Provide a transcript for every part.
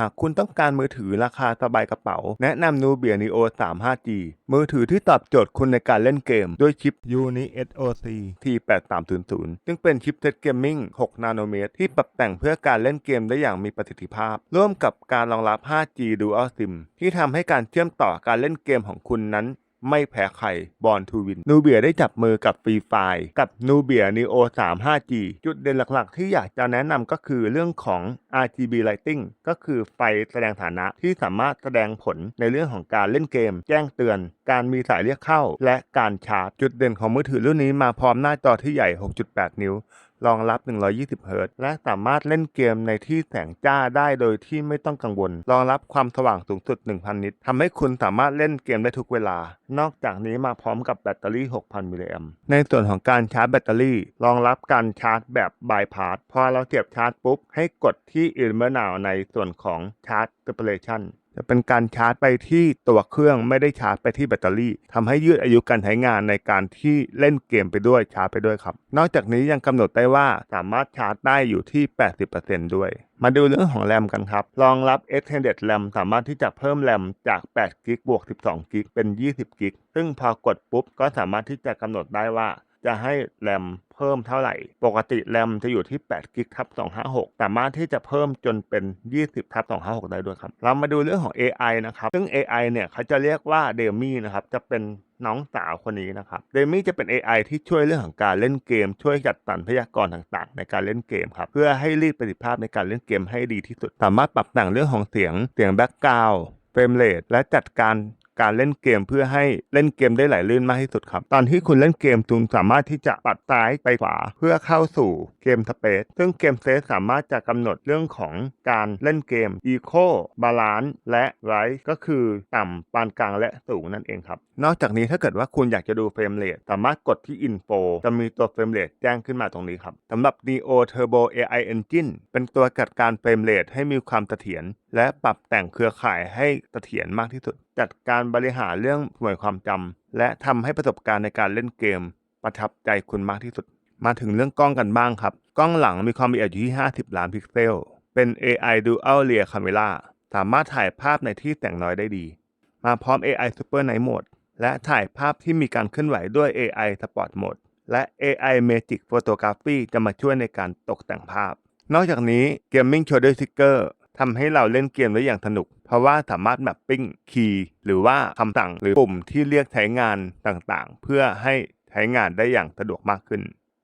หากคุณต้องการมือถือราคาสบายกระเป๋า แนะนำ Nubia Neo 3 5G มือถือที่ตอบโจทย์คุณในการเล่นเกม ด้วยชิป Uni SoC T8300 ซึ่งเป็นชิปเซตเกมมิ่ง 6 นาโนเมตร ที่ปรับแต่งเพื่อการเล่นเกมได้อย่างมีประสิทธิภาพ ร่วมกับการรองรับ 5G Dual SIM ที่ทำให้การเชื่อมต่อการเล่นเกมของคุณนั้น ไม่แพ้ใครบอลทูวิน นูเบียได้จับมือกับฟรีไฟกับนูเบีย Neo 3 5G จุดเด่นหลักๆ ที่อยากจะแนะนำก็คือเรื่องของ RGB Lighting ก็คือไฟแสดงฐานะที่สามารถแสดงผลในเรื่องของการเล่นเกม แจ้งเตือน การมีสายเรียกเข้า และการชาร์จ จุดเด่นของมือถือรุ่นนี้มาพร้อมหน้าจอที่ใหญ่ 6.8 นิ้ว รองรับ 120 เฮิรตซ์และสามารถเล่นเกมในที่แสงจ้าได้โดยที่ไม่ต้องกังวล รองรับความสว่างสูงสุด 1,000 นิตทำให้คุณสามารถเล่นเกมได้ทุกเวลา นอกจากนี้มาพร้อมกับแบตเตอรี่ 6,000 มิลลิแอมในส่วนของการชาร์จแบตเตอรี่ รองรับการชาร์จแบบบายพาสพอเราเสียบชาร์จปุ๊บ ให้กดที่ i n m e r Now ในส่วนของชาร์จ Separation จะเป็นการชาร์จไปที่ตัวเครื่องไม่ได้ชาร์จไปที่แบตเตอรี่ทำให้ยืดอายุการใช้งานในการที่เล่นเกมไปด้วยชาร์จไปด้วยครับ นอกจากนี้ยังกำหนดได้ว่าสามารถชาร์จได้อยู่ที่ 80%ด้วย มาดูเรื่องของแรมกันครับ รองรับ extended RAM สามารถที่จะเพิ่มแรมจาก8 g b บวก12 g b เป็น 20 g b ซึ่งพอกดปุ๊บก็สามารถที่จะกำหนดได้ว่า จะให้แรมเพิ่มเท่าไหร่ ปกติแรมจะอยู่ที่8กิกทับ256 สามารถที่จะเพิ่มจนเป็น 20ทับ256 ได้ด้วยครับ เรามาดูเรื่องของ AI นะครับ ซึ่ง AI เนี่ยเขาจะเรียกว่าเดมี่นะครับ จะเป็นน้องสาวคนนี้นะครับ เดมี่จะเป็น AI ที่ช่วยเรื่องของการเล่นเกม ช่วยจัดสรรพยากรต่างๆ ในการเล่นเกมครับ เพื่อให้รีดประสิทธิภาพในการเล่นเกมให้ดีที่สุด สามารถปรับแต่งเรื่องของเสียง เสียงแบ็กกราวด์เฟรมเรทและจัดการ การเล่นเกมเพื่อให้เล่นเกมได้ไหลลื่นมากที่สุดครับ ตอนที่คุณเล่นเกมคุณสามารถที่จะปัดซ้ายไปขวาเพื่อเข้าสู่เกมสเปซซึ่งเกมสเปซสามารถจะกำหนดเรื่องของการเล่นเกม Eco Balance และ Right ก็คือต่ำปานกลางและสูงนั่นเองครับ นอกจากนี้ถ้าเกิดว่าคุณอยากจะดูเฟรมเรทสามารถกดที่ Info จะมีตัวเฟรมเรทแจ้งขึ้นมาตรงนี้ครับสำหรับ Neo Turbo AI Engine เป็นตัวจัดการเฟรมเรทให้มีความเสถียร และปรับแต่งเครือข่ายให้เสถียรมากที่สุด จัดการบริหารเรื่องหน่วยความจำและทำให้ประสบการณ์ในการเล่นเกม ประทับใจคุณมากที่สุด มาถึงเรื่องกล้องกันบ้างครับ กล้องหลังมีความละเอียดอยู่ที่ 50 ล้านพิกเซล เป็น AI Dual Rear Camera สามารถถ่ายภาพในที่แต่งน้อยได้ดี มาพร้อม AI Super Night Mode และถ่ายภาพที่มีการเคลื่อนไหวด้วย AI Sport Mode และ AI Magic Photography จะมาช่วยในการตกแต่งภาพ นอกจากนี้ Gaming Shoulder Trigger ทำให้เราเล่นเกมได้อย่างสนุก เพราะว่าสามารถแมปปิ้งคีย์หรือว่าคำสั่งหรือปุ่มที่เรียกใช้งานต่างๆ เพื่อให้ใช้งานได้อย่างสะดวกมากขึ้น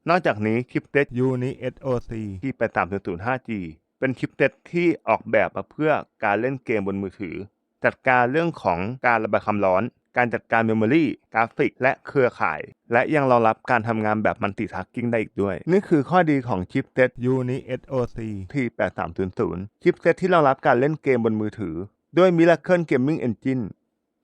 นอกจากนี้ชิปเซ็ต Uni SoC ที่8300 5G เป็นชิปเซ็ตที่ออกแบบมาเพื่อการเล่นเกมบนมือถือ จัดการเรื่องของการระบายความร้อน การจัดการเมมโมรีกราฟิก และเครือข่าย และยังรองรับการทำงานแบบมัลติทัสกิ้งได้อีกด้วย นี่คือข้อดีของชิปเซ็ต Uni SoC T8300 ชิปเซ็ตที่รองรับการเล่นเกมบนมือถือ ด้วย Miracle Gaming Engine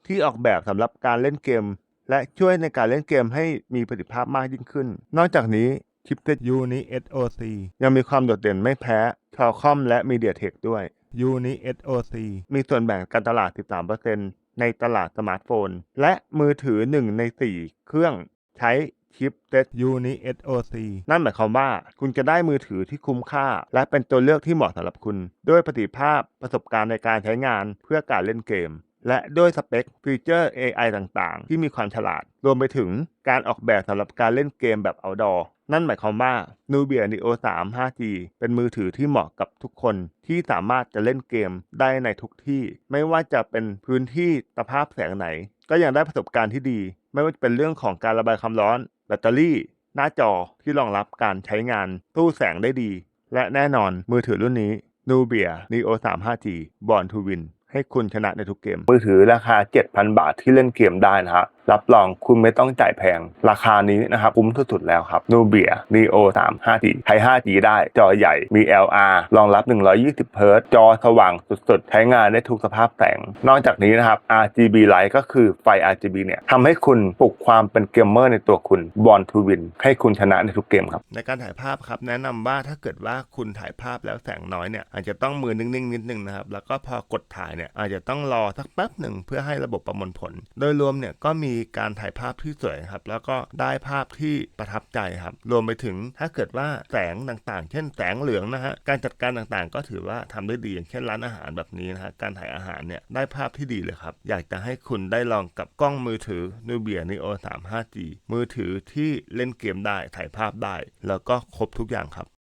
ที่ออกแบบสำหรับการเล่นเกม และช่วยในการเล่นเกมให้มีประสิทธิภาพมากยิ่งขึ้น นอกจากนี้ชิปเซ็ต Uni SoC ยังมีความโดดเด่นไม่แพ้ Qualcomm และ MediaTek ด้วย Uni SoC มีส่วนแบ่งการตลาด 13% ในตลาดสมาร์ทโฟน และมือถือ 1 ใน 4 เครื่องใช้ชิปเซ็ต Uni SoC นั่นหมายความว่าคุณจะได้มือถือที่คุ้มค่า และเป็นตัวเลือกที่เหมาะสำหรับคุณ ด้วยประสิทธิภาพประสบการณ์ในการใช้งานเพื่อการเล่นเกม และด้วยสเปคฟีเจอร์ AI ต่างๆ ที่มีความฉลาด รวมไปถึงการออกแบบสำหรับการเล่นเกมแบบ outdoor นั่นหมายความว่า Nubia Neo 3 5G เป็นมือถือที่เหมาะกับทุกคนที่สามารถจะเล่นเกมได้ในทุกที่ ไม่ว่าจะเป็นพื้นที่สภาพแสงไหน ก็ยังได้ประสบการณ์ที่ดี ไม่ว่าจะเป็นเรื่องของการระบายความร้อน แบตเตอรี่ หน้าจอที่รองรับการใช้งานตู้แสงได้ดี และแน่นอนมือถือรุ่นนี้ Nubia Neo 3 5G Born to Win ให้คุณชนะในทุกเกม มือถือราคา 7,000 บาทที่เล่นเกมได้นะฮะรับรองคุณไม่ต้องจ่ายแพง ราคานี้นะครับคุ้มสุดๆแล้วครับ Nubia Neo 3 5G ใช้ 5G ได้ จอใหญ่ มี LR รองรับ 120 Hz จอสว่างสุดๆ ใช้งานได้ทุกสภาพแสง นอกจากนี้นะครับ RGB Light ก็คือไฟ RGB เนี่ยทำให้คุณปลุกความเป็นเกมเมอร์ในตัวคุณ Born to Win ให้คุณชนะในทุกเกมครับ ในการถ่ายภาพครับ แนะนำว่าถ้าเกิดว่าคุณถ่ายภาพแล้วแสงน้อยเนี่ยอาจจะต้องมือนิ่งๆนิดนึงนะครับแล้วก็พอกดถ่ายเนี่ยอาจจะต้องรอสักแป๊บหนึ่งเพื่อให้ระบบประมวลผล โดยรวมเนี่ยก็มีการถ่ายภาพที่สวยครับแล้วก็ได้ภาพที่ประทับใจครับรวมไปถึงถ้าเกิดว่าแสงต่างๆ เช่นแสงเหลืองนะฮะการจัดการต่างๆ ก็ถือว่าทำได้ดีอย่างเช่นร้านอาหารแบบนี้นะฮะการถ่ายอาหารเนี่ยได้ภาพที่ดีเลยครับอยากจะให้คุณได้ลองกับกล้องมือถือ Nubia Neo 3 5G มือถือที่เล่นเกมได้ถ่ายภาพได้ แล้วก็ครบทุกอย่างครับ